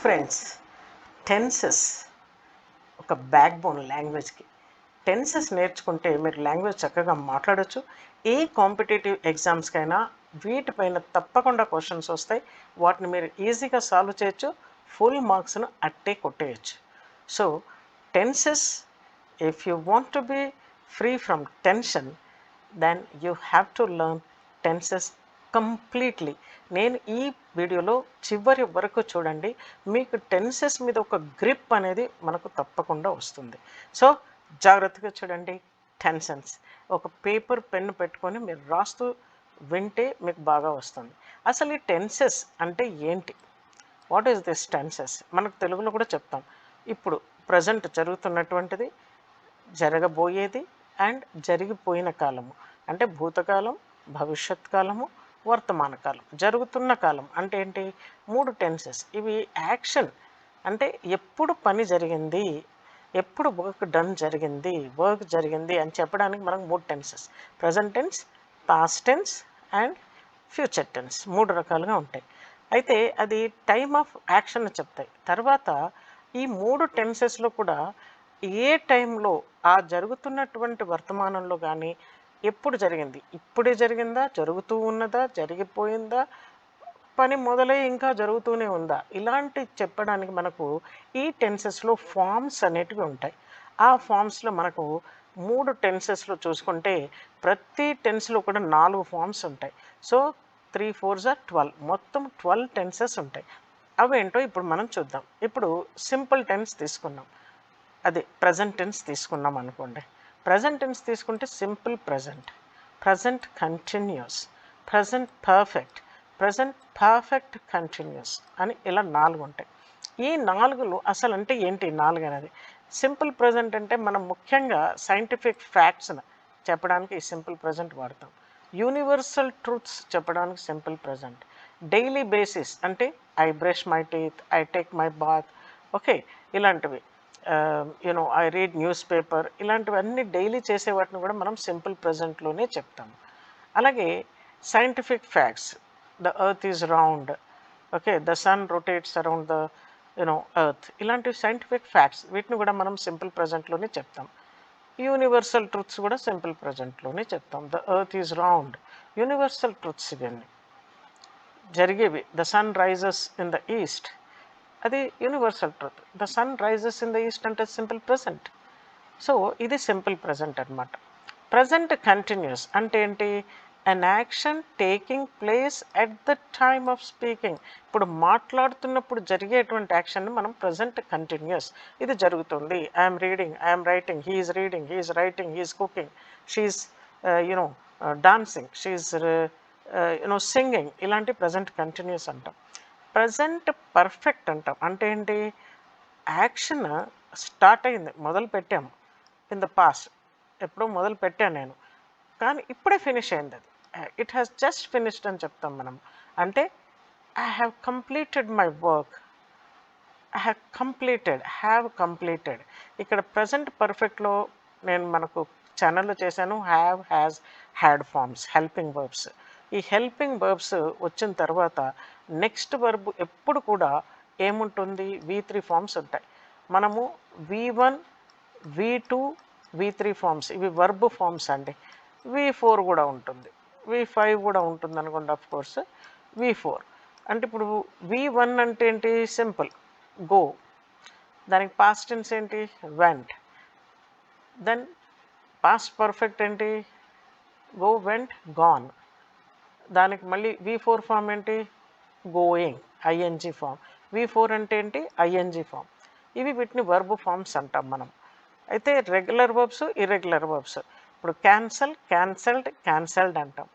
Friends tenses ఒక back bone లాంగ్వేజ్కి tenses నేర్చుకుంటే మీరు లాంగ్వేజ్ చక్కగా మాట్లాడచ్చు. ఏ కాంపిటేటివ్ ఎగ్జామ్స్కైనా వీటిపైన తప్పకుండా క్వశ్చన్స్ వస్తాయి. వాటిని మీరు ఈజీగా సాల్వ్ చేయొచ్చు. ఫుల్ మార్క్స్ను అట్టే కొట్టేయచ్చు. So tenses if you want to be free from tension then you have to learn tenses completely. నేను ఈ వీడియోలో చివరి వరకు చూడండి. మీకు టెన్సెస్ మీద ఒక గ్రిప్ అనేది మనకు తప్పకుండా వస్తుంది. సో జాగ్రత్తగా చూడండి. టెన్సెన్స్. ఒక పేపర్ పెన్ పెట్టుకొని మీరు రాస్తూ వింటే మీకు బాగా వస్తుంది. అసలు ఈ టెన్సెస్ అంటే ఏంటి? What is this tenses? మనకు తెలుగులో కూడా చెప్తాం. ఇప్పుడు ప్రజెంట్ జరుగుతున్నటువంటిది జరగబోయేది అండ్ జరిగిపోయిన కాలము. అంటే భూతకాలం భవిష్యత్ కాలము వర్తమాన కాలం జరుగుతున్న కాలం అంటే ఏంటి? మూడు టెన్సెస్. ఇవి యాక్షన్. అంటే ఎప్పుడు పని జరిగింది ఎప్పుడు వర్క్ డన్ జరిగింది వర్క్ జరిగింది అని చెప్పడానికి మనకు మూడు tenses. Present tense past tense and future tense మూడు రకాలుగా ఉంటాయి. అయితే అది టైమ్ ఆఫ్ యాక్షన్ చెప్తాయి. తర్వాత ఈ మూడు టెన్సెస్లో కూడా ఏ టైంలో ఆ జరుగుతున్నటువంటి వర్తమానంలో కానీ ఎప్పుడు జరిగింది? ఇప్పుడే జరిగిందా? జరుగుతూ ఉన్నదా? జరిగిపోయిందా? పని మొదలై ఇంకా జరుగుతూనే ఉందా? ఇలాంటి చెప్పడానికి మనకు ఈ టెన్సెస్లో ఫామ్స్ అనేటివి ఉంటాయి. ఆ ఫామ్స్లో మనకు మూడు టెన్సెస్లో చూసుకుంటే ప్రతి టెన్స్లో కూడా నాలుగు ఫామ్స్ ఉంటాయి. So three four are twelve. మొత్తం ట్వెల్వ్ టెన్సెస్ ఉంటాయి. అవేంటో ఇప్పుడు మనం చూద్దాం. ఇప్పుడు సింపుల్ టెన్స్ తీసుకున్నాం. అదే ప్రజెంట్ టెన్స్ తీసుకున్నాం అనుకోండి. ప్రజెంట్ టెన్స్ తీసుకుంటే simple present present continuous present perfect present perfect continuous అని ఇలా నాలుగు ఉంటాయి. ఈ నాలుగులు అసలు అంటే ఏంటి నాలుగు అనేది? సింపుల్ ప్రజెంట్ అంటే మనం ముఖ్యంగా సైంటిఫిక్ ఫ్యాక్ట్స్ని చెప్పడానికి ఈ సింపుల్ ప్రజెంట్ వాడతాం. యూనివర్సల్ ట్రూత్స్ చెప్పడానికి సింపుల్ ప్రజెంట్ డైలీ బేసిస్ అంటే I brush my teeth I take my bath okay ఇలాంటివి. You know I read newspaper ఇలాంటివన్నీ డైలీ చేసే వాటిని కూడా మనం సింపుల్ ప్రజెంట్లోనే చెప్తాము. అలాగే scientific facts the earth is round okay the sun rotates around the you know earth ఇలాంటి సైంటిఫిక్ ఫ్యాక్ట్స్ వీటిని కూడా మనం సింపుల్ ప్రజెంట్లోనే చెప్తాం. యూనివర్సల్ ట్రూత్స్ కూడా సింపుల్ ప్రజెంట్లోనే చెప్తాం. The earth is round universal truths ఇవన్నీ. జరిగేవి. The sun rises in the east అది universal truth the sun rises in the east అంటే సింపుల్ ప్రజెంట్ సో ఇది సింపుల్ ప్రజెంట్ అనమాట ప్రజెంట్ కంటిన్యూస్ అంటే ఏంటి? An action taking place at the time of speaking ఇప్పుడు మాట్లాడుతున్నప్పుడు జరిగేటువంటి యాక్షన్ని మనం ప్రజెంట్ కంటిన్యూస్ ఇది జరుగుతుంది. I'm reading I'm writing he's reading he's writing he's cooking she's you know dancing she's you know singing ఇలాంటి ప్రజెంట్ కంటిన్యూస్ అంటాం. Present perfect అంటాం. అంటే ఏంటి? యాక్షన్ స్టార్ట్ అయింది. మొదలు పెట్టాము ఇన్ ద పాస్ట్ ఎప్పుడో మొదలు పెట్టాను నేను. కానీ ఇప్పుడే ఫినిష్ అయింది అది. ఇట్ హ్యాస్ జస్ట్ ఫినిష్డ్ అని చెప్తాం మనం. అంటే I have completed my work I have completed have completed ఇక్కడ ప్రజెంట్ పర్ఫెక్ట్లో నేను మనకు ఛానల్లో చేశాను. Have has had forms helping verbs ఈ హెల్పింగ్ వర్బ్స్ వచ్చిన తర్వాత నెక్స్ట్ వర్బ్ ఎప్పుడు కూడా ఏముంటుంది? వి త్రీ ఫార్మ్స్ ఉంటాయి. మనము V one V two V three forms ఇవి వర్బ్ ఫార్మ్స్ అండి. వి ఫోర్ కూడా ఉంటుంది. వి ఫైవ్ కూడా ఉంటుంది అనుకోండి ఆఫ్ కోర్స్ వి ఫోర్ అంటే ఇప్పుడు వి వన్ అంటే ఏంటి? సింపుల్ గో దానికి పాస్ట్ టెన్స్ ఏంటి? వెంట్ దెన్ పాస్ట్ పర్ఫెక్ట్ ఏంటి? గో వెంట్ గాన్ దానికి మళ్ళీ వి ఫోర్ ఫామ్ ఏంటి? Going ING form V four అంటే ఏంటి? ఐఎన్జి ఫామ్ ఇవి వీటిని వర్బ్ ఫామ్స్ అంటాం మనం. అయితే రెగ్యులర్ వర్బ్స్ ఇర్రెగ్యులర్ వర్బ్స్ ఇప్పుడు క్యాన్సల్ క్యాన్సల్డ్ క్యాన్సల్డ్ అంటాం.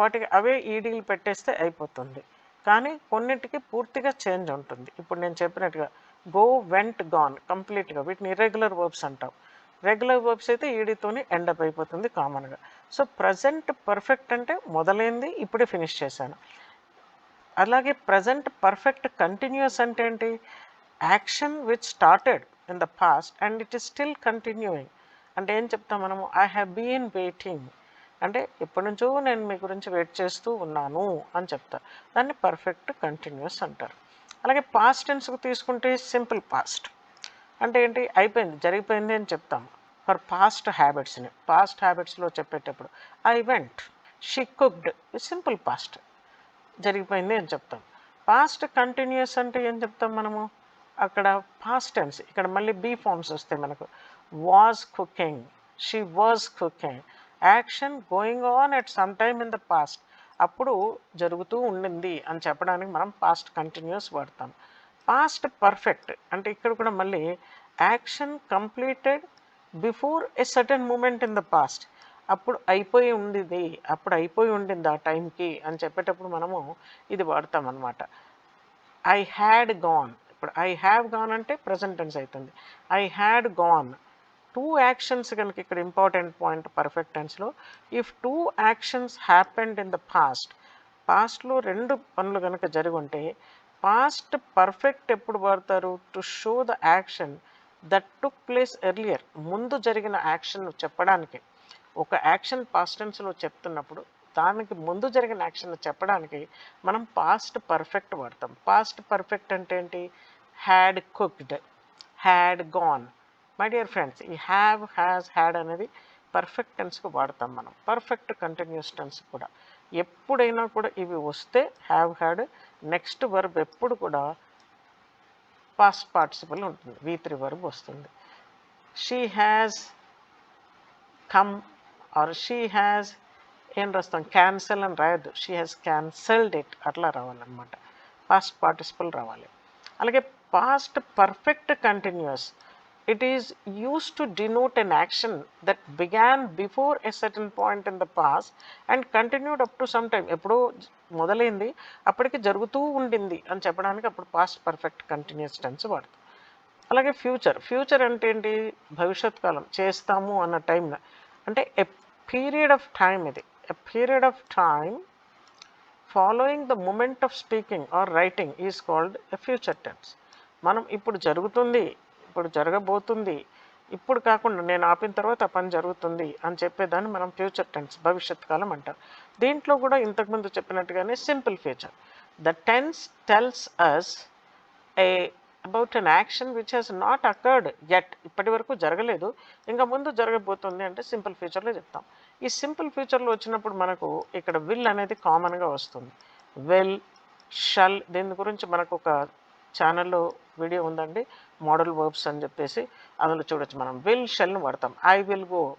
వాటికి అవే ఈడీలు పెట్టేస్తే అయిపోతుంది. కానీ కొన్నిటికి పూర్తిగా చేంజ్ ఉంటుంది. ఇప్పుడు నేను చెప్పినట్టుగా గో వెంట్ గాన్ కంప్లీట్గా వీటిని ఇర్రెగ్యులర్ వర్బ్స్ అంటాం. రెగ్యులర్ వర్బ్స్ అయితే ఈడీతోని ఎండప్ అయిపోతుంది కామన్గా సో ప్రజెంట్ పర్ఫెక్ట్ అంటే మొదలైంది ఇప్పుడే ఫినిష్ చేశాను. అలాగే ప్రజెంట్ పర్ఫెక్ట్ కంటిన్యూస్ అంటే ఏంటి? Action which started in the past and it is still continuing అంటే ఏం చెప్తాం మనము? ఐ హ్యావ్ బీన్ వెయిటింగ్ అంటే ఎప్పటి నుంచో నేను మీ గురించి వెయిట్ చేస్తూ ఉన్నాను అని చెప్తా దాన్ని పర్ఫెక్ట్ కంటిన్యూస్ అంటారు. అలాగే పాస్ట్ టెన్స్కి తీసుకుంటే సింపుల్ పాస్ట్ అంటే ఏంటి? అయిపోయింది. జరిగిపోయింది అని చెప్తాం. ఫర్ పాస్ట్ హ్యాబిట్స్ని పాస్ట్ హ్యాబిట్స్లో చెప్పేటప్పుడు. I went she cooked simple past జరిగిపోయింది అని చెప్తాం. పాస్ట్ కంటిన్యూస్ అంటే ఏం చెప్తాం మనము? అక్కడ పాస్ట్ టైమ్స్ ఇక్కడ మళ్ళీ బీ ఫార్మ్స్ వస్తాయి మనకు. Was cooking she was cooking action going on at some time in the past అప్పుడు జరుగుతూ ఉండింది అని చెప్పడానికి మనం పాస్ట్ కంటిన్యూస్ వాడతాం. పాస్ట్ పర్ఫెక్ట్ అంటే ఇక్కడ కూడా మళ్ళీ action completed before a certain moment in the past అప్పుడు అయిపోయి ఉండింది. అప్పుడు అయిపోయి ఉండింది ఆ టైంకి అని చెప్పేటప్పుడు మనము ఇది వాడతాం అనమాట ఐ హ్యాడ్ గాన్ ఇప్పుడు ఐ హ్యావ్ గాన్ అంటే ప్రజెంట్ టెన్స్ అవుతుంది I had gone two actions కనుక ఇక్కడ important point perfect టెన్స్లో if two actions happened in the past పాస్ట్లో రెండు పనులు కనుక జరిగి ఉంటే పాస్ట్ పర్ఫెక్ట్ ఎప్పుడు వాడతారు? To show the action that took place earlier ముందు జరిగిన యాక్షన్ చెప్పడానికి. ఒక యాక్షన్ పాస్ట్ టెన్స్లో చెప్తున్నప్పుడు దానికి ముందు జరిగిన యాక్షన్ చెప్పడానికి మనం పాస్ట్ పర్ఫెక్ట్ వాడతాం. పాస్ట్ పర్ఫెక్ట్ అంటే ఏంటి? Had cooked had gone my dear friends ఈ హ్యావ్ హ్యాస్ హ్యాడ్ అనేది పర్ఫెక్ట్ టెన్స్కి వాడతాం మనం. పర్ఫెక్ట్ కంటిన్యూస్ టెన్స్ కూడా. ఎప్పుడైనా కూడా ఇవి వస్తే హ్యావ్ హ్యాడ్ నెక్స్ట్ వర్బ్ ఎప్పుడు కూడా పాస్ట్ పార్టిసిపల్ ఉంటుంది. వి త్రీ వర్బ్ వస్తుంది. She has come or she has ఏం రాస్తాం? క్యాన్సల్ అని రాయద్దు. షీ హ్యాస్ క్యాన్సల్డ్ ఇట్ అట్లా రావాలన్నమాట. పాస్ట్ పార్టిసిపల్ రావాలి. అలాగే past perfect continuous it is used to denote an action that began before a certain point in the past and continued up to some time. ఎప్పుడో మొదలైంది అప్పటికి జరుగుతూ ఉండింది అని చెప్పడానికి అప్పుడు పాస్ట్ పర్ఫెక్ట్ కంటిన్యూస్ టెన్స్ వాడతాం. అలాగే ఫ్యూచర్ ఫ్యూచర్ అంటే ఏంటి? భవిష్యత్ కాలం చేస్తాము అన్న టైం అంటే ఎ పీరియడ్ ఆఫ్ టైం ఇది. A period of time following the moment of speaking or writing is called a future tense మనం ఇప్పుడు జరుగుతుంది ఇప్పుడు జరగబోతుంది. ఇప్పుడు కాకుండా నేను ఆపిన తర్వాత ఆ పని జరుగుతుంది అని చెప్పేదాన్ని మనం ఫ్యూచర్ టెన్స్ భవిష్యత్ కాలం అంటారు దీంట్లో కూడా ఇంతకుముందు చెప్పినట్టుగానే simple future. The tense tells us a about an action which has not occurred at ఇప్పటి వరకు జరగలేదు. ఇంకా ముందు జరగబోతుంది అంటే సింపుల్ ఫ్యూచర్లో చెప్తాం. ఈ సింపుల్ ఫ్యూచర్లో వచ్చినప్పుడు మనకు ఇక్కడ విల్ అనేది కామన్గా వస్తుంది. విల్ షల్ దీని గురించి మనకు ఒక ఛానల్లో వీడియో ఉందండి మోడల్ వర్బ్స్ అని చెప్పేసి అందులో చూడొచ్చు మనం. విల్ షెల్ని వాడతాం. I will go.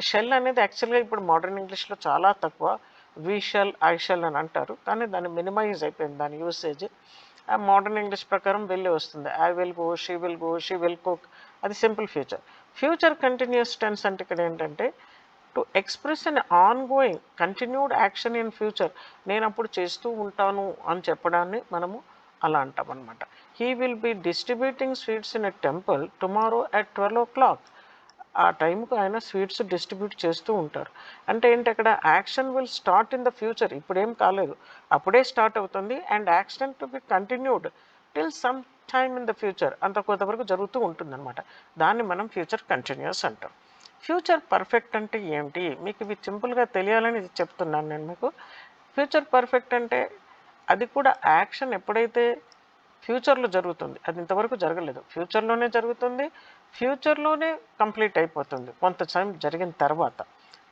షెల్ అనేది యాక్చువల్గా ఇప్పుడు మోడర్న్ ఇంగ్లీష్లో చాలా తక్కువ. వి షెల్ ఐ షెల్ అని అంటారు. కానీ దాన్ని మినిమైజ్ అయిపోయింది దాని యూసేజ్. ఆ మోడర్న్ ఇంగ్లీష్ ప్రకారం వెళ్ళి వస్తుంది. I will go she will go she will cook. అది simple future. Future continuous tense అంటే ఇక్కడ ఏంటంటే to express an ongoing continued action in future. నేను అప్పుడు చేస్తూ ఉంటాను అని చెప్పడాన్ని మనము అలా అంటాం అనమాట he will be distributing sweets in a temple tomorrow at twelve o'clock ఆ టైంకు ఆయన స్వీట్స్ డిస్ట్రిబ్యూట్ చేస్తూ ఉంటారు. అంటే ఏంటి అక్కడ? Action will start in the future ఇప్పుడేం కాలేదు. అప్పుడే స్టార్ట్ అవుతుంది and action to be continued till some time in the future అంత కొంతవరకు జరుగుతూ ఉంటుందన్నమాట. దాన్ని మనం ఫ్యూచర్ కంటిన్యూస్ అంటాం. ఫ్యూచర్ పర్ఫెక్ట్ అంటే ఏమిటి? మీకు ఇవి సింపుల్గా తెలియాలని చెప్తున్నాను నేను మీకు. ఫ్యూచర్ పర్ఫెక్ట్ అంటే అది కూడా యాక్షన్ ఎప్పుడైతే ఫ్యూచర్లో జరుగుతుంది అది ఇంతవరకు జరగలేదు. ఫ్యూచర్లోనే జరుగుతుంది ఫ్యూచర్లోనే కంప్లీట్ అయిపోతుంది. కొంత టైం జరిగిన తర్వాత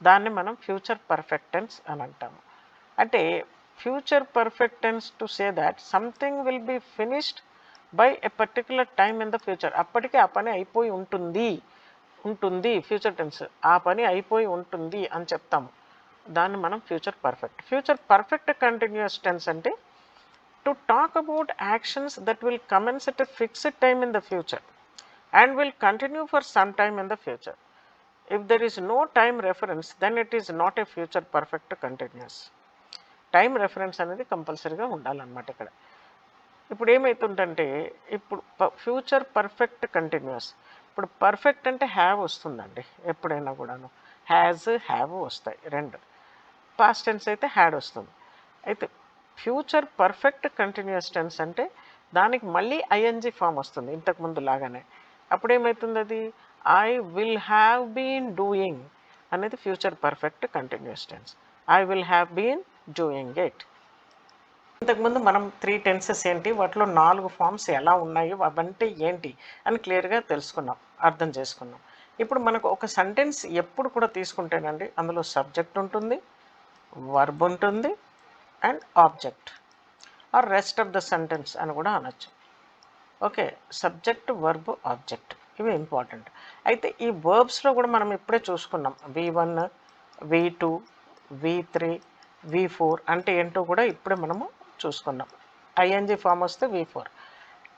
దాన్ని మనం ఫ్యూచర్ పర్ఫెక్టెన్స్ అని అంటాము. అంటే future perfect tense to say that something will be finished by a particular time in the future. అప్పటికే ఆ పని అయిపోయి ఉంటుంది ఉంటుంది ఫ్యూచర్ టెన్స్. ఆ పని అయిపోయి ఉంటుంది అని చెప్తాము. దాన్ని మనం future perfect. Future perfect continuous tense అంటే to talk about actions that will commence at a fixed time in the future and will continue for some time in the future if there is no time reference then it is not a future perfect continuous time reference అనేది కంపల్సరీగా ఉండాలన్నమాట ఇక్కడ. ఇప్పుడు ఏమవుతుందంటే ఇప్పుడు future perfect continuous ఇప్పుడు perfect అంటే have వస్తుందండి ఎప్పుడైనా కూడాను. హ్యాజ్ హ్యావ్ వస్తాయి రెండు. పాస్ట్ టెన్స్ అయితే హ్యాడ్ వస్తుంది. అయితే ఫ్యూచర్ పర్ఫెక్ట్ కంటిన్యూస్ టెన్స్ అంటే దానికి మళ్ళీ ఐఎన్జి ఫామ్ వస్తుంది ఇంతకు ముందు లాగానే. అప్పుడు ఏమవుతుంది అది? I will have been doing అనేది future perfect continuous tense. I will have been doing it ఇంతకుముందు మనం త్రీ టెన్సెస్ ఏంటి? వాటిలో నాలుగు ఫామ్స్ ఎలా ఉన్నాయి? అవంటే ఏంటి? అని క్లియర్గా తెలుసుకున్నాం అర్థం చేసుకున్నాం. ఇప్పుడు మనకు ఒక సెంటెన్స్ ఎప్పుడు కూడా తీసుకుంటేనండి అందులో సబ్జెక్ట్ ఉంటుంది వర్బ్ ఉంటుంది and object or rest of the sentence అని కూడా అనొచ్చు. ఓకే సబ్జెక్ట్ వర్బ్ ఆబ్జెక్ట్ ఇవి ఇంపార్టెంట్ అయితే ఈ వర్బ్స్లో కూడా మనం ఇప్పుడే చూసుకున్నాం. V one V two V three V four అంటే ఏంటో కూడా ఇప్పుడే మనము చూసుకున్నాం. ఐఎన్జి ఫామ్ వస్తే వి ఫోర్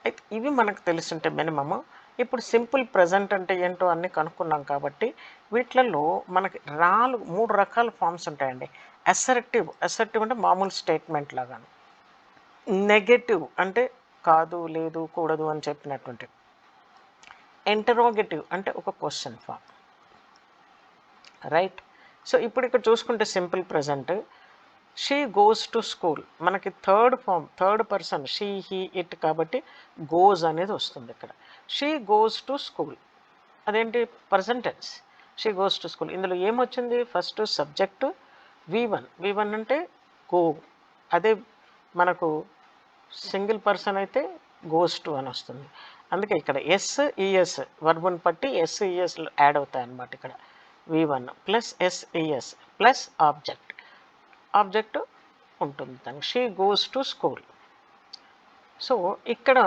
అయితే ఇవి మనకు తెలిసింటే మినిమము. ఇప్పుడు సింపుల్ ప్రజెంట్ అంటే ఏంటో అన్నీ కనుక్కున్నాం కాబట్టి వీటిలలో మనకి నాలుగు మూడు రకాల ఫామ్స్ ఉంటాయండి. అసర్టివ్ అసర్టివ్ అంటే మామూలు స్టేట్మెంట్ లాగాను. నెగటివ్ అంటే కాదు లేదు కూడదు అని చెప్పినటువంటి. ఎంటరోగేటివ్ అంటే ఒక క్వశ్చన్ ఫామ్ రైట్ సో ఇప్పుడు ఇక్కడ చూసుకుంటే simple present she goes to school మనకి third form third person she he it కాబట్టి గోజ్ అనేది వస్తుంది ఇక్కడ. షీ గోస్ టు స్కూల్ అదేంటి? Present tense she goes to school ఇందులో ఏమొచ్చింది? First subject V one V one అంటే గో అదే మనకు సింగిల్ పర్సన్ అయితే గోస్ టు అని వస్తుంది. అందుకే ఇక్కడ ఎస్ ఈఎస్ వర్బుని పట్టి ఎస్ ఈఎస్లు యాడ్ అవుతాయి అన్నమాట ఇక్కడ. V one plus S ES plus object object ఉంటుంది దానికి. She goes to school so ఇక్కడ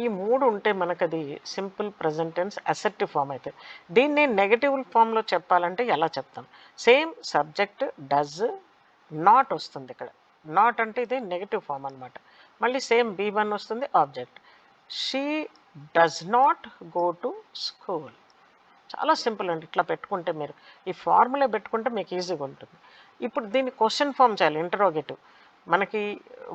ఈ మూడు ఉంటే మనకు అది సింపుల్ ప్రజెంటెన్స్ అసెప్టివ్ ఫామ్ అయితే. దీన్ని నెగటివ్ ఫామ్లో చెప్పాలంటే ఎలా చెప్తాం? సేమ్ సబ్జెక్ట్ డజ్ నాట్ వస్తుంది ఇక్కడ. నాట్ అంటే ఇది నెగటివ్ ఫామ్ అనమాట మళ్ళీ సేమ్ బీ వన్ వస్తుంది object. She does not go to school. చాలా సింపుల్ అండి. ఇట్లా పెట్టుకుంటే మీరు. ఈ ఫార్ములా పెట్టుకుంటే మీకు ఈజీగా ఉంటుంది. ఇప్పుడు దీన్ని క్వశ్చన్ ఫామ్ చేయాలి ఇంటరోగేటివ్. మనకి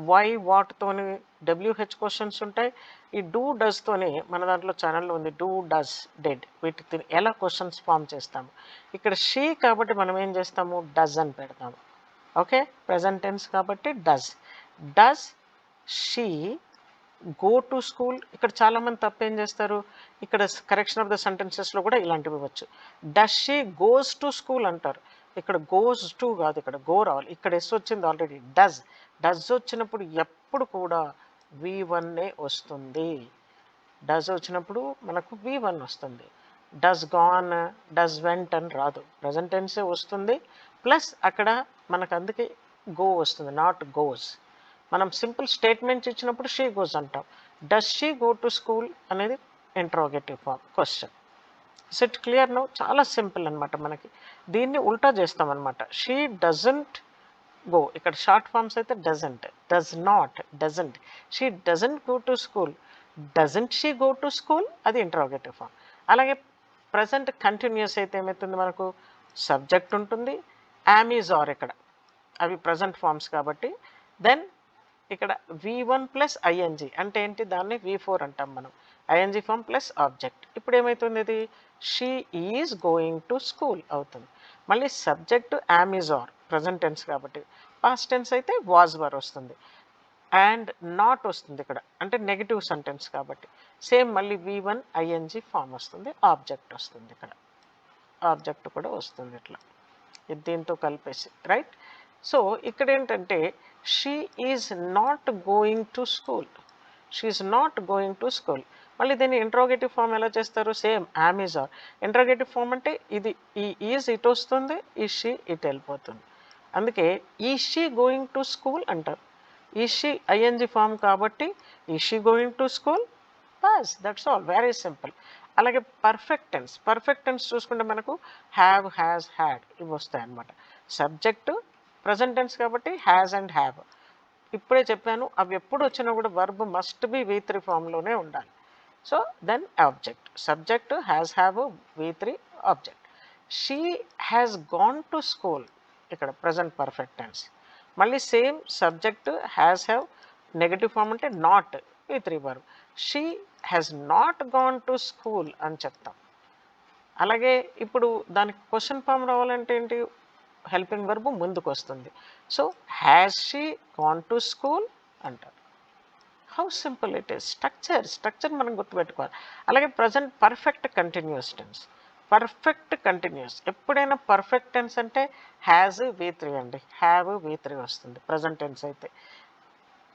వై వాట్తోని డబ్ల్యూహెచ్ క్వశ్చన్స్ ఉంటాయి. ఈ డూ డస్తోని మన దాంట్లో ఛానల్లో ఉంది డూ డస్ డెడ్ వీటి ఎలా క్వశ్చన్స్ ఫామ్ చేస్తాము? ఇక్కడ షీ కాబట్టి మనం ఏం చేస్తాము? డజ్ అని పెడతాము. ఓకే ప్రజెంట్ టెన్స్ కాబట్టి does does she go to school ఇక్కడ చాలామంది తప్పేం చేస్తారు? ఇక్కడ కరెక్షన్ ఆఫ్ ద సెంటెన్సెస్లో కూడా ఇలాంటివి ఇవ్వచ్చు. Does she goes to school అంటారు. ఇక్కడ గోస్ టు కాదు ఇక్కడ గో రావాలి. ఇక్కడ ఎస్ వచ్చింది ఆల్రెడీ డజ్ డజ్ వచ్చినప్పుడు ఎప్పుడు కూడా వి వన్నే వస్తుంది. డజ్ వచ్చినప్పుడు మనకు వి వన్ వస్తుంది. డస్ గాన్ డస్ వెంట్ అని రాదు. ప్రజెంట్ టెన్సే వస్తుంది. ప్లస్ అక్కడ మనకు అందుకే గో వస్తుంది నాట్ గోస్. మనం సింపుల్ స్టేట్మెంట్స్ ఇచ్చినప్పుడు షీ గోస్ అంటాం. Does she go to school అనేది interrogative form question. Set clear no? చాలా సింపుల్ అనమాట మనకి. దీన్ని ఉల్టా చేస్తామన్నమాట. షీ డజంట్ గో ఇక్కడ షార్ట్ ఫామ్స్ అయితే doesn't does not doesn't she doesn't go to school doesn't she go to school అది ఇంట్రోగేటివ్ ఫామ్ అలాగే ప్రజెంట్ కంటిన్యూస్ అయితే ఏమవుతుంది మనకు? సబ్జెక్ట్ ఉంటుంది. యామీజ్ ఆర్ ఇక్కడ. అవి ప్రజెంట్ ఫామ్స్ కాబట్టి. దెన్ ఇక్కడ వి వన్ ప్లస్ ఐఎన్జి అంటే ఏంటి? దాన్ని వి ఫోర్ అంటాం మనం. ఐఎన్జి ఫామ్ ప్లస్ ఆబ్జెక్ట్ ఇప్పుడు ఏమవుతుంది ఇది? She is going to school అవుతుంది. మళ్ళీ subject am is are present tense కాబట్టి. పాస్ట్ టెన్స్ అయితే వాజ్ వర్ వస్తుంది. అండ్ నాట్ వస్తుంది ఇక్కడ. అంటే నెగిటివ్ సెంటెన్స్ కాబట్టి. సేమ్ మళ్ళీ వి వన్ ఐఎన్జి ఫామ్ వస్తుంది. ఆబ్జెక్ట్ వస్తుంది ఇక్కడ. ఆబ్జెక్ట్ కూడా వస్తుంది ఇట్లా. దీంతో కలిపేసి. రైట్ సో ఇక్కడ ఏంటంటే she is not going to school she is not going to school మళ్ళీ దీన్ని ఇంట్రోగేటివ్ ఫామ్ ఎలా చేస్తారు? సేమ్ అమెజాన్ ఇంట్రోగేటివ్ ఫామ్ అంటే ఇది ఈ ఈజ్ ఇట్ వస్తుంది ఈ షీ ఇట్ వెళ్ళిపోతుంది. అందుకే ఈ షీ గోయింగ్ టు స్కూల్ అంటారు. ఈషీ షీ ఐఎన్జి ఫామ్ కాబట్టి ఈ she going to school bus that's all very simple అలాగే పర్ఫెక్ట్ టెన్స్ పర్ఫెక్ట్ టెన్స్ చూసుకుంటే మనకు హ్యావ్ హ్యాస్ హ్యాడ్ ఇవి వస్తాయి అన్నమాట. సబ్జెక్టు ప్రజెంట్ టెన్స్ కాబట్టి హ్యాజ్ అండ్ హ్యావ్ ఇప్పుడే చెప్పాను అవి ఎప్పుడు వచ్చినా కూడా verb must be V three ఫామ్లోనే ఉండాలి. So then object subject has have V three object she has gone to school ఇక్కడ ప్రజెంట్ పర్ఫెక్ట్ టెన్స్ మళ్ళీ same subject has have negative form అంటే నాట్ ఈ three verb she has not gone to school అని చెప్తాం. అలాగే ఇప్పుడు దానికి question form రావాలంటే ఏంటి? హెల్పింగ్ వర్బ్ ముందుకు వస్తుంది. So has she gone to school అంటారు. How simple it is structure structure మనం గుర్తుపెట్టుకోవాలి. అలాగే present perfect continuous tense perfect continuous. ఎప్పుడైనా పర్ఫెక్ట్ టెన్స్ అంటే హ్యాజ్ వీ త్రీ అండి. హ్యావ్ వీ త్రీ వస్తుంది. ప్రజెంట్ టెన్స్ అయితే.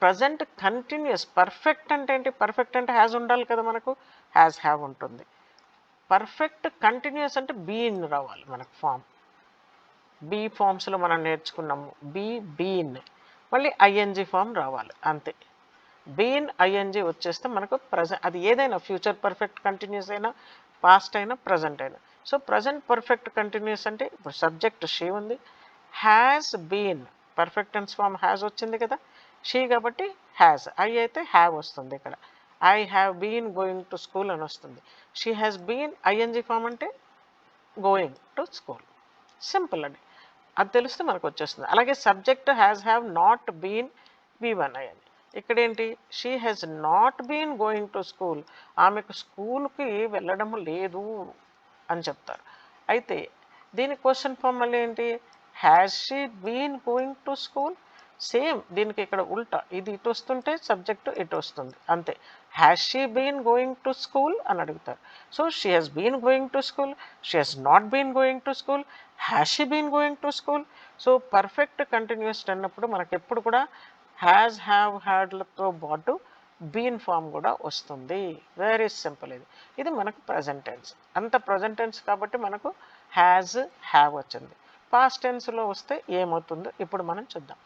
ప్రజెంట్ కంటిన్యూస్ పర్ఫెక్ట్ అంటే ఏంటి? పర్ఫెక్ట్ అంటే హ్యాజ్ ఉండాలి కదా మనకు? హ్యాజ్ హ్యావ్ ఉంటుంది. పర్ఫెక్ట్ కంటిన్యూస్ అంటే బీన్ రావాలి మనకు ఫామ్ బీ ఫామ్స్లో మనం నేర్చుకున్నాము. బీ బీన్ మళ్ళీ ఐఎన్జి ఫామ్ రావాలి. అంతే. బీన్ ఐఎన్జి వచ్చేస్తే మనకు ప్రజెంట్ అది ఏదైనా ఫ్యూచర్ పర్ఫెక్ట్ కంటిన్యూస్ అయినా పాస్ట్ అయినా ప్రజెంట్ అయినా. సో ప్రజెంట్ పర్ఫెక్ట్ కంటిన్యూస్ అంటే ఇప్పుడు సబ్జెక్ట్ షీ ఉంది. Has been. Perfect tense form has వచ్చింది కదా. షీ కాబట్టి హ్యాస్ ఐ అయితే హ్యావ్ వస్తుంది ఇక్కడ. I have been going to school అని వస్తుంది. She has been ING form అంటే గోయింగ్ టు స్కూల్. సింపుల్ అండి. అది తెలిస్తే మనకు వచ్చేస్తుంది. అలాగే subject has have not been V one అయ్యండి ఇక్కడ ఏంటి she has not been going to school ఆమెకు స్కూల్కి వెళ్ళడం లేదు అని చెప్తారు. అయితే దీని క్వశ్చన్ ఫామ్ మళ్ళీ ఏంటి? Has she been going to school same దీనికి ఇక్కడ ఉల్టా. ఇది ఇటు వస్తుంటే సబ్జెక్టు ఇటు వస్తుంది. అంతే. Has she been going to school అని అడుగుతారు. So she has been going to school she has not been going to school has she been going to school so perfect continuous అన్నప్పుడు మనకి ఎప్పుడు కూడా హ్యాస్ హ్యావ్ హ్యాడ్లతో పాటు been form కూడా వస్తుంది. Very simple ఇది. ఇది మనకు ప్రజెంట్ టెన్స్ అంత ప్రజెంట్ టెన్స్ కాబట్టి మనకు హ్యాజ్ హ్యావ్ వచ్చింది. పాస్ట్ టెన్స్లో వస్తే ఏమవుతుందో ఇప్పుడు మనం చూద్దాం.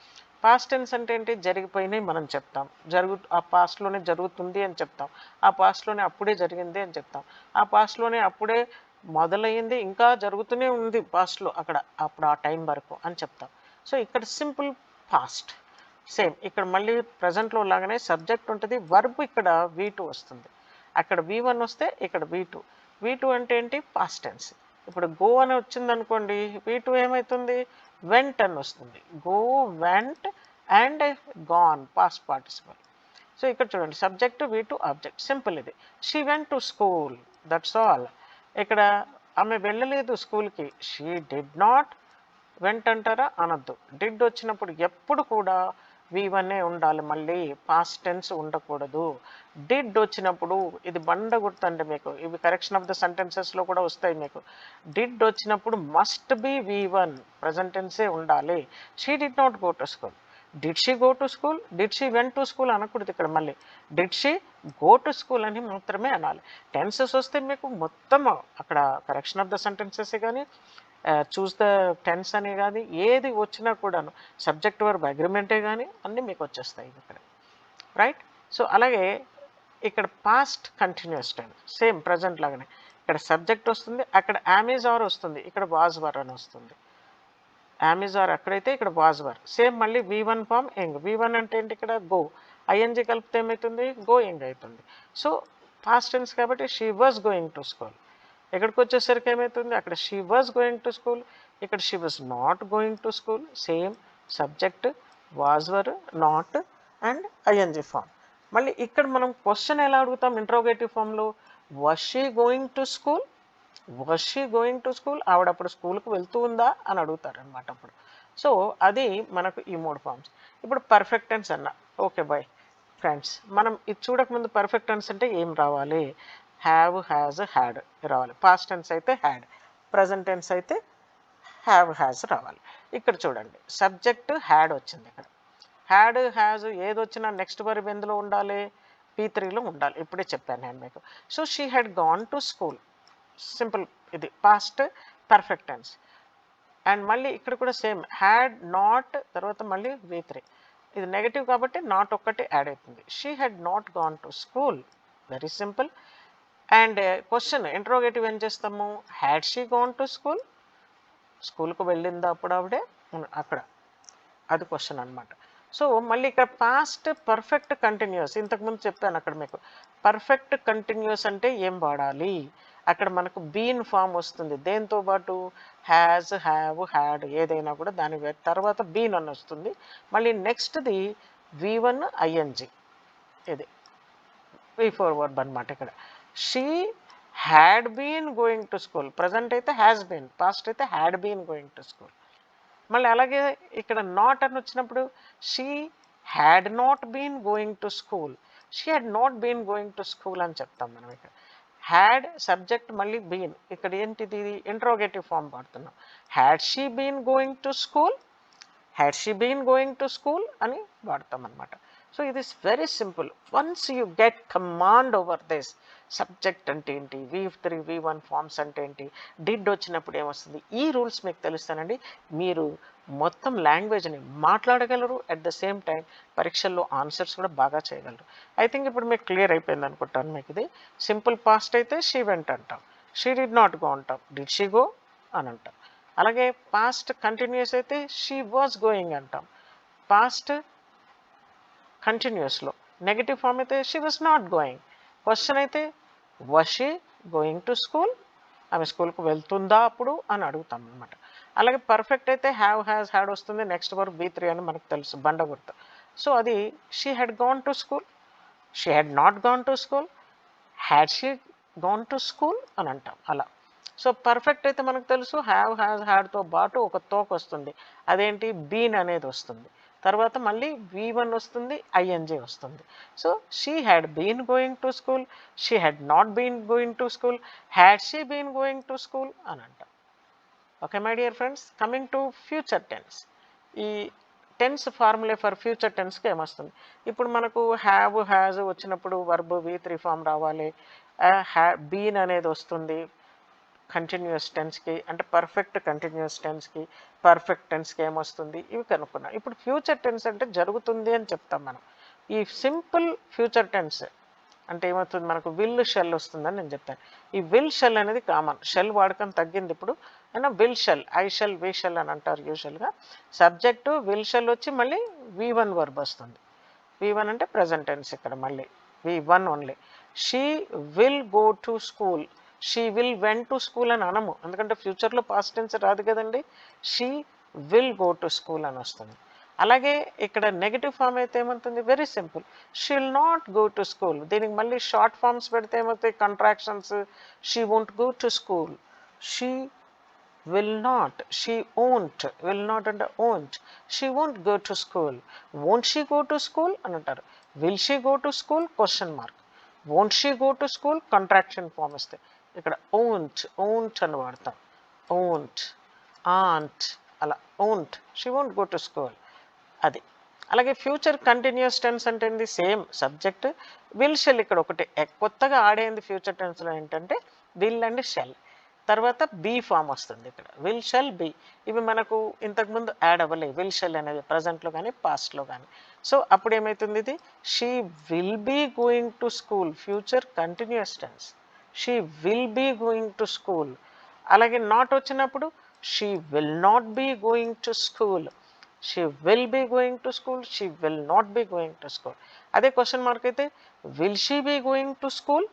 పాస్ట్ టెన్స్ అంటే ఏంటి? జరిగిపోయినాయి మనం చెప్తాం. జరుగు ఆ పాస్ట్లోనే జరుగుతుంది అని చెప్తాం. ఆ పాస్ట్లోనే అప్పుడే జరిగింది అని చెప్తాం. ఆ పాస్ట్లోనే అప్పుడే మొదలయ్యింది ఇంకా జరుగుతూనే ఉంది పాస్ట్లో అక్కడ అప్పుడు ఆ టైం వరకు అని చెప్తాం. సో ఇక్కడ సింపుల్ పాస్ట్ సేమ్ ఇక్కడ మళ్ళీ ప్రజెంట్లో లాగానే సబ్జెక్ట్ ఉంటుంది వర్బ్ ఇక్కడ వి టూ వస్తుంది. అక్కడ వి వన్ వస్తే ఇక్కడ వి టూ వి టూ అంటే ఏంటి? పాస్ట్ టెన్స్ ఇప్పుడు గో అని వచ్చింది అనుకోండి వి టూ ఏమవుతుంది వెంట్ అని వస్తుంది. Go went and gone past participle so ఇక్కడ చూడండి subject V two object simple ఇది. She went to school that's all ఇక్కడ ఆమె వెళ్ళలేదు స్కూల్కి. షీ డిడ్ నాట్ వెంట అంటారా? అనొద్దు. డిడ్ వచ్చినప్పుడు ఎప్పుడు కూడా వి వన్నే ఉండాలి మళ్ళీ పాస్ట్ టెన్స్ ఉండకూడదు. డిడ్ వచ్చినప్పుడు ఇది బండ గుర్తండి మీకు. ఇవి కరెక్షన్ ఆఫ్ ద సెంటెన్సెస్లో కూడా వస్తాయి మీకు. డిడ్ వచ్చినప్పుడు must be V one present ఉండాలి. She did not go to school did she go to school did she went to school అనకూడదు ఇక్కడ మళ్ళీ. Did she go to school అని మాత్రమే అనాలి. టెన్సెస్ వస్తే మీకు మొత్తం అక్కడ కరెక్షన్ ఆఫ్ ద సెంటెన్సెస్ కానీ చూస్ ద టెన్స్ అని కానీ ఏది వచ్చినా కూడాను సబ్జెక్ట్ వర్బ్ అగ్రిమెంటే కానీ అన్నీ మీకు వచ్చేస్తాయి ఇక్కడ. రైట్ సో అలాగే ఇక్కడ past continuous tense same present లాగానే. ఇక్కడ సబ్జెక్ట్ వస్తుంది అక్కడ అమెజార్ వస్తుంది ఇక్కడ వాజ్ వర్ అని వస్తుంది. అమెజార్ అక్కడైతే ఇక్కడ వాజ్ వర్ సేమ్ మళ్ళీ V one form ఎంగ్ V one అంటే ఏంటి ఇక్కడ? గో ఐఎన్జి కలిపితే ఏమవుతుంది గోయింగ్ అవుతుంది సో పాస్ట్ టెన్స్ కాబట్టి she was going to school ఎక్కడికి వచ్చేసరికి ఏమవుతుంది అక్కడ she was going to school ఇక్కడ she was not going to school same subject was were not and ING form మళ్ళీ ఇక్కడ మనం క్వశ్చన్ ఎలా అడుగుతాం? ఇంట్రోగేటివ్ ఫామ్లో was she going to school was she going to school ఆవిడ అప్పుడు స్కూల్కి వెళ్తూ ఉందా? అని అడుగుతారు అనమాట అప్పుడు. సో అది మనకు ఈ మూడు ఫామ్స్ ఇప్పుడు పర్ఫెక్ట్ టెన్స్ అన్న. ఓకే బాయ్ ఫ్రెండ్స్ మనం ఇది చూడకముందు పర్ఫెక్ట్ టెన్స్ అంటే ఏం రావాలి? హ్యావ్ హ్యాజ్ హ్యాడ్ రావాలి. పాస్ట్ టెన్స్ అయితే హ్యాడ్ ప్రజెంట్ టెన్స్ అయితే హ్యావ్ హ్యాజ్ రావాలి. ఇక్కడ చూడండి. సబ్జెక్ట్ హ్యాడ్ వచ్చింది ఇక్కడ. హ్యాడ్ హ్యాజ్ ఏది వచ్చినా నెక్స్ట్ వరి ఎందులో ఉండాలి? పీ త్రీలో ఉండాలి. ఇప్పుడే చెప్పాను నేను మీకు. So she had gone to school simple ఇది. పాస్ట్ పర్ఫెక్ట్ టెన్స్ అండ్ మళ్ళీ ఇక్కడ కూడా సేమ్ హ్యాడ్ నాట్ తర్వాత మళ్ళీ వి త్రీ ఇది నెగటివ్ కాబట్టి నాట్ ఒక్కటి యాడ్ అవుతుంది. She had not gone to school very simple and question interrogative ఏం చేస్తాము? Had she gone to school స్కూల్కి వెళ్ళిందా అప్పుడు ఆవిడే? అక్కడ. అది క్వశ్చన్ అనమాట సో మళ్ళీ ఇక్కడ పాస్ట్ పర్ఫెక్ట్ కంటిన్యూస్ ఇంతకుముందు చెప్పాను అక్కడ మీకు. పర్ఫెక్ట్ కంటిన్యూస్ అంటే ఏం వాడాలి? అక్కడ మనకు బీన్ ఫామ్ వస్తుంది. దేంతో పాటు? హ్యాజ్ హ్యావ్ హ్యాడ్ ఏదైనా కూడా దాని తర్వాత బీన్ అని వస్తుంది. మళ్ళీ నెక్స్ట్ది వి వన్ ఐఎన్జి ఇది. వి ఫోర్ వర్బ్ అనమాట ఇక్కడ. She had been going to school present అయితే హ్యాస్ బీన్ పాస్ట్ అయితే had been going to school మళ్ళీ అలాగే ఇక్కడ నాట్ అని వచ్చినప్పుడు she had not been going to school she had not been going to school అని చెప్తాం మనం ఇక్కడ. హ్యాడ్ సబ్జెక్ట్ మళ్ళీ బీన్ ఇక్కడ ఏంటిది? ఇంట్రోగేటివ్ ఫామ్ వాడుతున్నాం. Had she been going to school had she been going to school అని వాడతాం అనమాట సో ఇది is very simple once you get command over this subject అంటే ఏంటి? V three V one forms అంటే ఏంటి? డిడ్ వచ్చినప్పుడు ఏమొస్తుంది? ఈ రూల్స్ మీకు తెలుస్తానండి. మీరు మొత్తం లాంగ్వేజ్ని మాట్లాడగలరు. అట్ ద సేమ్ టైం పరీక్షల్లో ఆన్సర్స్ కూడా బాగా చేయగలరు. ఐ థింక్ ఇప్పుడు మీకు క్లియర్ అయిపోయింది అనుకుంటాను మీకు ఇది. సింపుల్ పాస్ట్ అయితే షీ వెంట్ అంటాం. షీ డిడ్ నాట్ గో అంటాం. డిడ్ షీ గో అని అంటాం. అలాగే పాస్ట్ కంటిన్యూస్ అయితే షీ వాజ్ గోయింగ్ అంటాం. పాస్ట్ కంటిన్యూస్లో నెగిటివ్ ఫామ్ అయితే she was not going question అయితే వాజ్ గోయింగ్ టు స్కూల్ ఆమె స్కూల్కి వెళ్తుందా అప్పుడు అని అడుగుతాం అనమాట అలాగే పర్ఫెక్ట్ అయితే హ్యావ్ హ్యాస్ హ్యాడ్ వస్తుంది నెక్స్ట్ వరకు బీ త్రీ అని మనకు తెలుసు బండ గుర్తు. సో అది she had gone to school she had not gone to school had she gone to school అని అంటాం అలా. సో పర్ఫెక్ట్ అయితే మనకు తెలుసు హ్యావ్ హ్యాస్ హ్యాడ్తో పాటు ఒక తోక వస్తుంది అదేంటి బీన్ అనేది వస్తుంది. తర్వాత మళ్ళీ వి వన్ వస్తుంది ఐఎన్జే వస్తుంది. So she had been going to school she had not been going to school had she been going to school అని అంటాం. Okay my dear friends coming to future tense ఈ tense formulae for future టెన్స్కి ఏమొస్తుంది? ఇప్పుడు మనకు have has వచ్చినప్పుడు verb V three form రావాలి. Have been అనేది వస్తుంది. కంటిన్యూస్ టెన్స్కి అంటే పర్ఫెక్ట్ కంటిన్యూస్ టెన్స్కి పర్ఫెక్ట్ టెన్స్కి ఏమొస్తుంది? ఇవి కనుక్కున్నాం. ఇప్పుడు ఫ్యూచర్ టెన్స్ అంటే జరుగుతుంది అని చెప్తాం మనం. ఈ సింపుల్ ఫ్యూచర్ టెన్స్ అంటే ఏమవుతుంది మనకు విల్ షెల్ వస్తుందని నేను చెప్తాను. ఈ విల్ షెల్ అనేది కామన్ షెల్ వాడకం తగ్గింది ఇప్పుడు. అయినా will shall I shall we shall అని అంటారు యూజువల్గా సబ్జెక్టు విల్ షెల్ వచ్చి మళ్ళీ వి వన్ వర్బ్ వస్తుంది. వి వన్ అంటే ప్రజెంట్ టెన్స్ ఇక్కడ మళ్ళీ. V one only she will go to school she will went to school అని అనము. ఎందుకంటే ఫ్యూచర్లో పాస్ట్ టెన్స్ రాదు కదండి. She will go to school అని వస్తుంది. అలాగే ఇక్కడ నెగిటివ్ ఫామ్ అయితే ఏమవుతుంది? Very simple she will not go to school దీనికి మళ్ళీ షార్ట్ ఫామ్స్ పెడితే ఏమవుతాయి? Contractions she won't go to school she will not she won't will not అంటే won't she won't go to school won't she go to school అని అంటారు. Will she go to school question mark won't she go to school contraction form ఇస్తే ఇక్కడ won't won't అని వాడతాం. Won't aunt అలా won't she won't go to school. అది. అలాగే future continuous tense అంటే ఏంది? Same subject. విల్ షెల్ ఇక్కడ ఒకటి. కొత్తగా ఆడేది ఫ్యూచర్ టెన్స్లో ఏంటంటే విల్ అండ్ షెల్. తర్వాత బీ ఫామ్ వస్తుంది ఇక్కడ. Will shall be. ఇవి మనకు ఇంతకుముందు యాడ్ అవ్వలేదు. విల్ షెల్ అనేది ప్రజెంట్లో కానీ పాస్ట్లో కానీ. సో అప్పుడు ఏమవుతుంది ఇది? She will be going to school. Future continuous tense. She will be going to school. అలాగే నాట్ వచ్చినప్పుడు she will not be going to school. She will be going to school she will not be going to school. అదే question mark అయితే will she be going to school?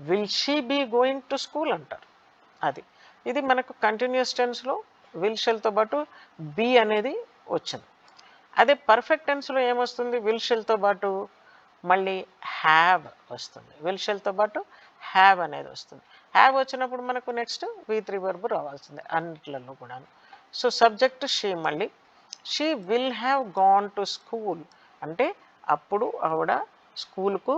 Will she be going to school అంటారు. అది. ఇది మనకు continuous టెన్స్లో will షెల్తో పాటు be అనేది వచ్చింది. అదే పర్ఫెక్ట్ టెన్స్లో ఏమొస్తుంది విల్ షెల్తో పాటు మళ్ళీ హ్యావ్ వస్తుంది. విల్ షెల్తో పాటు హ్యావ్ అనేది వస్తుంది. హ్యావ్ వచ్చినప్పుడు మనకు నెక్స్ట్ వి త్రీ వర్బ్ రావాల్సిందే అన్నిట్లలో కూడా సో సబ్జెక్ట్ షీ మళ్ళీ she will have gone to school అంటే అప్పుడు ఆవిడ స్కూల్కు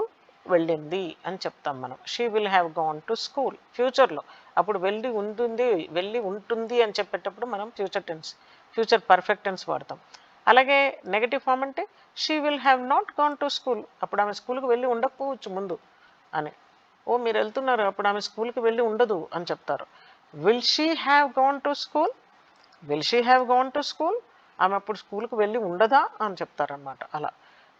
వెళ్ళింది అని చెప్తాం మనం. She will have gone to school ఫ్యూచర్లో అప్పుడు వెళ్ళి ఉంటుంది వెళ్ళి ఉంటుంది అని చెప్పేటప్పుడు మనం future tense future perfect tense వాడతాం. అలాగే నెగటివ్ ఫామ్ అంటే she will have not gone to school అప్పుడు ఆమె స్కూల్కి వెళ్ళి ఉండకపోవచ్చు ముందు అని. ఓ మీరు వెళ్తున్నారు అప్పుడు ఆమె స్కూల్కి వెళ్ళి ఉండదు అని చెప్తారు. Will she have gone to school will she have gone to school ఆమె అప్పుడు స్కూల్కి వెళ్ళి ఉండదా? అని చెప్తారనమాట అలా.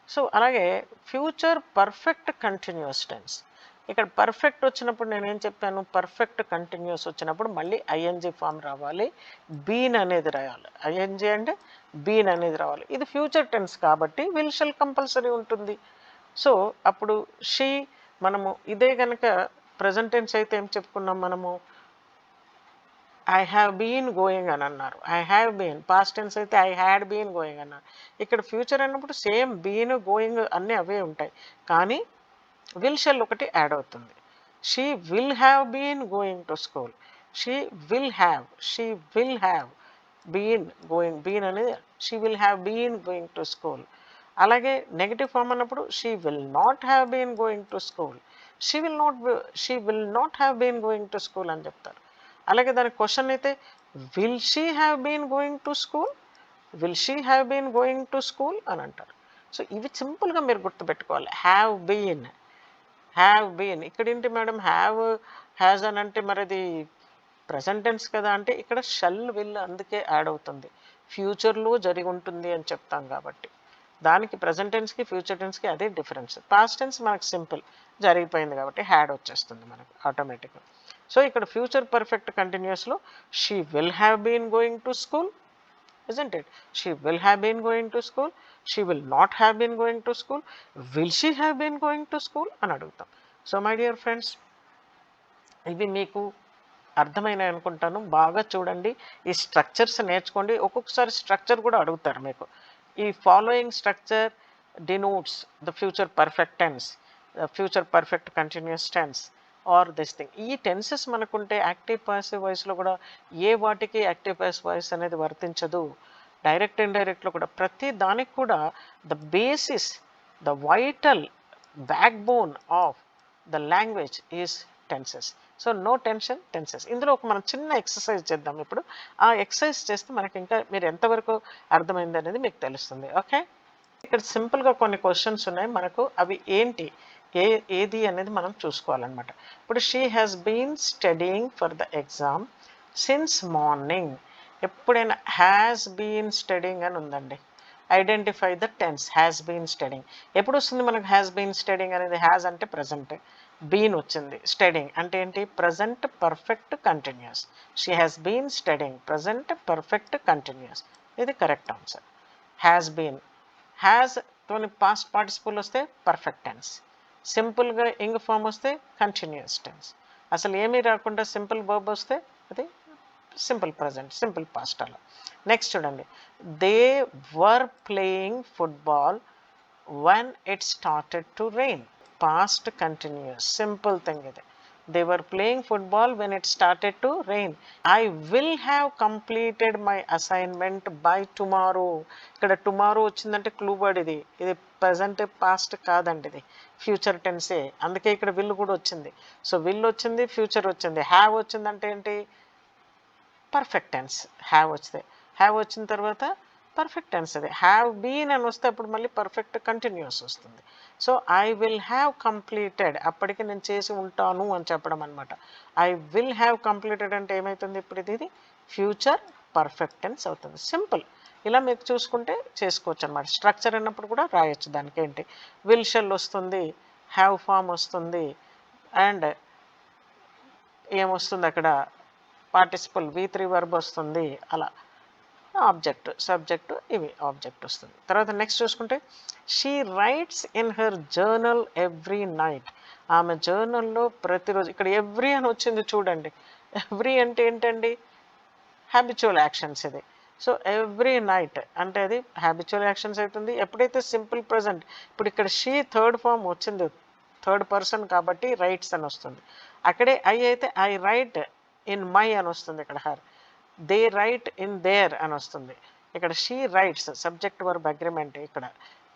సో అలాగే ఫ్యూచర్ పర్ఫెక్ట్ కంటిన్యూస్ టెన్స్. ఇక్కడ పర్ఫెక్ట్ వచ్చినప్పుడు నేనేం చెప్పాను? పర్ఫెక్ట్ కంటిన్యూస్ వచ్చినప్పుడు మళ్ళీ ఐఎన్జి ఫామ్ రావాలి బీన్ అనేది రాయాలి. ఐఎన్జి అంటే బీన్ అనేది రావాలి. ఇది ఫ్యూచర్ టెన్స్ కాబట్టి విల్ షెల్ కంపల్సరీ ఉంటుంది. సో అప్పుడు షీ మనము ఇదే కనుక ప్రజెంట్ టెన్స్ అయితే ఏం చెప్పుకున్నాం మనము? ఐ హ్యావ్ బీన్ గోయింగ్ అని అన్నారు. I have been past tense అయితే ఐ హ్యాడ్ బీన్ గోయింగ్ అన్నారు. ఇక్కడ ఫ్యూచర్ అన్నప్పుడు సేమ్ బీన్ గోయింగ్ అన్నీ అవే ఉంటాయి. కానీ విల్ షెల్ ఒకటి యాడ్ అవుతుంది. She will have been going to school she will have she will have been going been అనేది she will have been going to school అలాగే నెగిటివ్ ఫామ్ అన్నప్పుడు she will not have been going to school she will not she will not have been going to school అని చెప్తారు. అలాగే దాని question అయితే will she have been going to school will she have been going to school అని అంటారు. So ఇవి సింపుల్గా మీరు గుర్తుపెట్టుకోవాలి. హ్యావ్ బీన్ హ్యావ్ బీన్ ఇక్కడ ఏంటి మేడం హ్యావ్ హ్యాజ్ అని అంటే మరి అది ప్రజెంటెన్స్ కదా అంటే ఇక్కడ షల్ విల్ అందుకే యాడ్ అవుతుంది. ఫ్యూచర్లో జరిగి ఉంటుంది అని చెప్తాం కాబట్టి. దానికి ప్రజెంట్ టెన్స్కి ఫ్యూచర్ టెన్స్కి అదే డిఫరెన్స్ పాస్ట్ టెన్స్ మనకు సింపుల్ జరిగిపోయింది కాబట్టి హ్యాడ్ వచ్చేస్తుంది మనకు ఆటోమేటిక్గా సో ఇక్కడ future perfect కంటిన్యూస్లో she will have been going to school isn't it? She will have been going to school. She will not have been going to school. Will she have been going to school? అని అడుగుతాం so my dear friends ఇవి మీకు అర్థమైన అనుకుంటాను బాగా చూడండి ఈ structures నేర్చుకోండి ఒక్కొక్కసారి స్ట్రక్చర్ కూడా అడుగుతారు మీకు ఈ following structure denotes the future perfect tense the future perfect continuous tense or this thing ఈ టెన్సెస్ మనకుంటే యాక్టివ్ పాసివ్ వాయిస్లో కూడా ఏ వాటికి యాక్టివ్ పాసివ్ వాయిస్ అనేది వర్తించదు. డైరెక్ట్ ఇండైరెక్ట్లో కూడా ప్రతి దానికి కూడా the basis the vital backbone of the language is tenses so no tension tenses ఇందులో ఒక మనం చిన్న ఎక్సర్సైజ్ చేద్దాం ఇప్పుడు. ఆ ఎక్సర్సైజ్ చేస్తే మనకి ఇంకా మీరు ఎంతవరకు అర్థమైంది అనేది మీకు తెలుస్తుంది. ఓకే ఇక్కడ సింపుల్గా కొన్ని క్వశ్చన్స్ ఉన్నాయి. మనకు అవి ఏంటి? ఏ ఏది అనేది మనం చూసుకోవాలన్నమాట. ఇప్పుడు she has been studying for the exam since morning ఎప్పుడైనా హ్యాస్ బీన్ స్టడీయింగ్ అని ఉందండి. Identify the tense has been studying ఎప్పుడు వస్తుంది మనకు హ్యాస్ బీన్ స్టడింగ్ అనేది? హ్యాస్ అంటే ప్రజెంట్ బీన్ వచ్చింది స్టడింగ్ అంటే ఏంటి? Present perfect continuous she has been studying present perfect continuous ఇది correct answer has been has తోని పాస్ట్ పార్టిసిపుల్ వస్తే పర్ఫెక్ట్ టెన్స్ సింపుల్గా ఇంగ్ ఫామ్ వస్తే కంటిన్యూస్ టెన్స్ అసలు ఏమీ రాకుండా సింపుల్ బర్బ్ వస్తే అది సింపుల్ ప్రజెంట్ సింపుల్ పాస్ట్ అలా. నెక్స్ట్ చూడండి. They were playing football when it started to rain past continuous. Simple thing ఇది. They were playing football when it started to rain I will have completed my assignment by tomorrow ఇక్కడ tomorrow వచ్చిందంటే clue word ఇది. ఇది present past కాదండి ఇది. Future టెన్సే అందుకే ఇక్కడ will కూడా వచ్చింది. సో విల్ వచ్చింది ఫ్యూచర్ వచ్చింది. హ్యావ్ వచ్చిందంటే ఏంటి? పర్ఫెక్ట్ టెన్స్ హ్యావ్ వచ్చింది. హ్యావ్ వచ్చిన తర్వాత పర్ఫెక్ట్ టెన్స్ అది. హ్యావ్ బీన్ అని వస్తే అప్పుడు మళ్ళీ పర్ఫెక్ట్ కంటిన్యూస్ వస్తుంది. So I will have completed అప్పటికి నేను చేసి ఉంటాను అని చెప్పడం అనమాట ఐ విల్ హ్యావ్ కంప్లీటెడ్ అంటే ఏమవుతుంది ఇప్పుడు ఇది? ఇది ఫ్యూచర్ పర్ఫెక్ట్ టెన్స్ అవుతుంది. సింపుల్ ఇలా మీకు చూసుకుంటే చేసుకోవచ్చు అనమాట స్ట్రక్చర్ అన్నప్పుడు కూడా రాయొచ్చు దానికి ఏంటి? విల్ షెల్ వస్తుంది హ్యావ్ ఫామ్ వస్తుంది అండ్ ఏమొస్తుంది అక్కడ? పార్టిసిపల్ వి త్రీ వర్బ్ వస్తుంది అలా. ఆబ్జెక్ట్ సబ్జెక్టు ఇవి ఆబ్జెక్ట్ వస్తుంది. తర్వాత నెక్స్ట్ చూసుకుంటే she writes in her journal every night ఆమె జర్నల్లో ప్రతిరోజు ఇక్కడ ఎవ్రీ అని వచ్చింది చూడండి. ఎవ్రీ అంటే ఏంటండి? హ్యాబిచువల్ యాక్షన్స్ ఇది. సో ఎవ్రీ నైట్ అంటే అది హ్యాబిచువల్ యాక్షన్స్ అవుతుంది. ఎప్పుడైతే సింపుల్ ప్రజెంట్ ఇప్పుడు ఇక్కడ షీ థర్డ్ ఫామ్ వచ్చింది. థర్డ్ పర్సన్ కాబట్టి రైట్స్ అని వస్తుంది. అక్కడే ఐ అయితే ఐ రైట్ ఇన్ మై అని వస్తుంది ఇక్కడ her they write in their అని వస్తుంది. ఇక్కడ she writes subject verb agreement ఇక్కడ.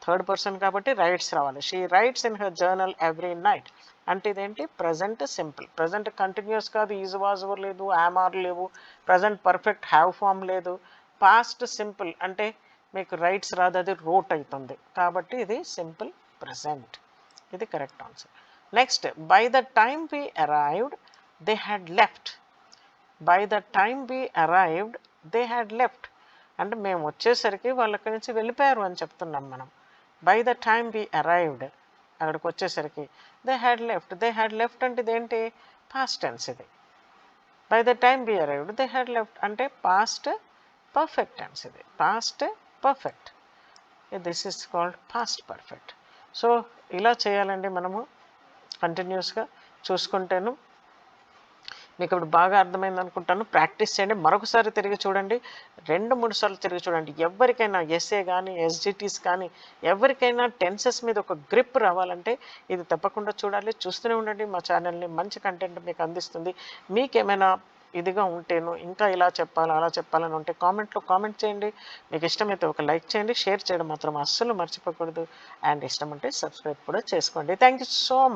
థర్డ్ పర్సన్ కాబట్టి రైట్స్ రావాలి. She writes in her journal every night. అంటే ఇదేంటి? Present simple. ప్రజెంట్ కంటిన్యూస్ కాదు ఈజ్ వాజ్ లేదు ఆర్ లేవు. ప్రజెంట్ పర్ఫెక్ట్ హ్యావ్ ఫామ్ లేదు. పాస్ట్ సింపుల్ అంటే మీకు రైట్స్ రాదు అది రోట్ అవుతుంది కాబట్టి ఇది సింపుల్ ప్రజెంట్. ఇది correct answer. Next by the time we arrived they had left. By the time we arrived they had left అంటే మేము వచ్చేసరికి వాళ్ళు నుంచి వెళ్ళిపోయారు అని చెప్తున్నాం మనం. By the time we arrived అక్కడికి వచ్చేసరికి they had left they had left అంటే ఇదేంటి? పాస్ట్ టెన్స్ ఇది. By the time we arrived they had left అంటే పాస్ట్ పర్ఫెక్ట్ టెన్స్ ఇది. Past perfect this is called past perfect so ఇలా చేయాలండి మనము. కంటిన్యూస్గా చూసుకుంటేను మీకు ఇప్పుడు బాగా అర్థమైంది అనుకుంటాను. ప్రాక్టీస్ చేయండి. మరొకసారి తిరిగి చూడండి. రెండు మూడు సార్లు తిరిగి చూడండి. ఎవరికైనా ఎస్ఏ కానీ ఎస్జిటీస్ కానీ ఎవరికైనా టెన్సెస్ మీద ఒక గ్రిప్ రావాలంటే ఇది తప్పకుండా చూడాలి. చూస్తూనే ఉండండి. మా ఛానల్ని మంచి కంటెంట్ మీకు అందిస్తుంది. మీకేమైనా ఇదిగా ఉంటేను ఇంకా ఇలా చెప్పాలి అలా చెప్పాలని ఉంటే కామెంట్లో కామెంట్ చేయండి. మీకు ఇష్టమైతే ఒక లైక్ చేయండి. షేర్ చేయడం మాత్రం అస్సలు మర్చిపోకూడదు. అండ్ ఇష్టం ఉంటే సబ్స్క్రైబ్ కూడా చేసుకోండి. Thank you so much